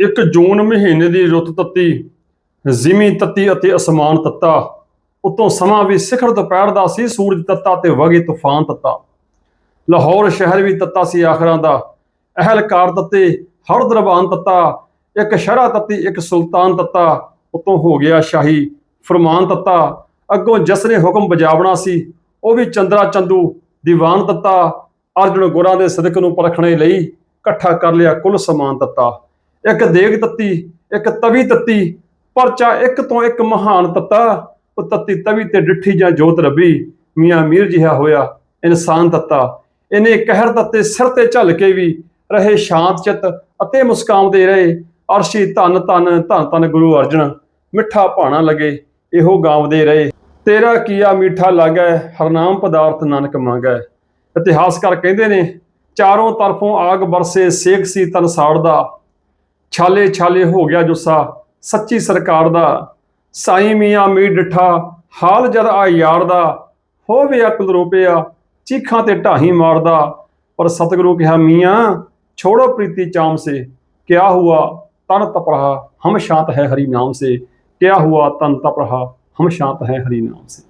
ਇੱਕ ਜੂਨ ਮਹੀਨੇ ਦੀ ਰੁੱਤ ਤੱਤੀ, ਜ਼ਿਮੀ ਤੱਤੀ ਅਤੇ ਅਸਮਾਨ ਤੱਤਾ। ਉਤੋਂ ਸਮਾਂ ਵੀ ਸਿਖਰ ਦੁਪਹਿਰ ਦਾ ਸੀ, ਸੂਰਜ ਤੱਤਾ ਤੇ ਵਗੇ ਤੂਫਾਨ ਤੱਤਾ। ਲਾਹੌਰ ਸ਼ਹਿਰ ਵੀ ਤੱਤਾ ਸੀ ਆਖਰਾਂ ਦਾ। ਅਹਲਕਾਰ ਤੱਤੇ, ਹਰ ਦਰਬਾਨ ਤੱਤਾ, ਇੱਕ ਸ਼ਰਾ ਤੱਤੀ, ਇੱਕ ਸੁਲਤਾਨ ਤੱਤਾ। ਉਤੋਂ ਹੋ ਗਿਆ ਸ਼ਾਹੀ ਫਰਮਾਨ ਤੱਤਾ। ਅੱਗੋਂ ਜਸ ਨੇ ਹੁਕਮ ਬਜਾਵਣਾ ਸੀ, ਉਹ ਵੀ ਚੰਦਰਾ ਚੰਦੂ, ਦੀਵਾਨ ਤੱਤਾ। ਅਰਜੁਨ ਗੁਰਾਂ ਦੇ ਸਦਕ ਨੂੰ ਪਰਖਣੇ ਲਈ ਇਕੱਠਾ ਕਰ ਲਿਆ ਕੁੱਲ ਸਮਾਨ ਤੱਤਾ। ਇੱਕ ਦੇਗ ਤੱਤੀ, ਇੱਕ ਤਵੀ ਤੱਤੀ, ਪਰਚਾ ਇੱਕ ਤੋਂ ਇੱਕ ਮਹਾਨ ਤੱਤਾ, ਉਹ ਤੱਤੀ ਤਵੀ ਤੇ ਡਿੱਠੀ ਜਾਂ ਜੋਤ ਰੱਬੀ, ਮੀਆਂ ਮੀਰ ਜਿਹਾ ਹੋਇਆ ਇਨਸਾਨ ਤੱਤਾ। ਇਹਨੇ ਕਹਿਰ ਤੱਤੇ ਸਿਰ ਤੇ ਝੱਲ ਕੇ ਵੀ ਰਹੇ ਸ਼ਾਂਤ ਚਿਤ ਅਤੇ ਮੁਸਕਾਉਂਦੇ ਰਹੇ। ਅਰਸ਼ੀ ਧਨ ਧਨ, ਧੰਨ ਧੰਨ ਗੁਰੂ ਅਰਜਨ, ਮਿੱਠਾ ਭਾਣਾ ਲਗੇ, ਇਹੋ ਗਾਉਂਦੇ ਰਹੇ। ਤੇਰਾ ਕੀਆ ਮੀਠਾ ਲਾਗੈ, ਹਰਨਾਮ ਪਦਾਰਥ ਨਾਨਕ ਮੰਗੈ। ਇਤਿਹਾਸਕਾਰ ਕਹਿੰਦੇ ਨੇ, ਚਾਰੋਂ ਤਰਫੋਂ ਆਗ ਬਰਸੇ ਸੇਖ ਸੀ ਤਨਸਾੜ ਦਾ ਛਾਲੇ ਛਾਲੇ ਹੋ ਗਿਆ ਜੁੱਸਾ। ਸੱਚੀ ਸਰਕਾਰ ਦਾ ਸਾਈ ਮੀਆਂ ਮੀਰ ਡਿਠਾ, ਹਾਲ ਜਦ ਆ ਯਾਰ ਦਾ ਹੋਵੇ ਅਕਲ ਰੋਪਿਆ, ਚੀਖਾਂ ਤੇ ਢਾਹੀ ਮਾਰਦਾ। ਪਰ ਸਤਿਗੁਰੂ ਕਿਹਾ, ਮੀਆਂ, ਛੋੜੋ ਪ੍ਰੀਤੀ ਚਾਮ ਸੇ, ਕਿਆ ਹੁਆ ਤਨ ਤਪ ਰਹਾ, ਹਮ ਸ਼ਾਂਤ ਹੈ ਹਰੀ ਨਾਮ ਸੇ, ਕਿਆ ਹੁਆ ਤਨ ਤਪ ਰਹਾ, ਹਮ ਸ਼ਾਂਤ ਹੈ ਹਰੀ ਨਾਮ ਸੇ।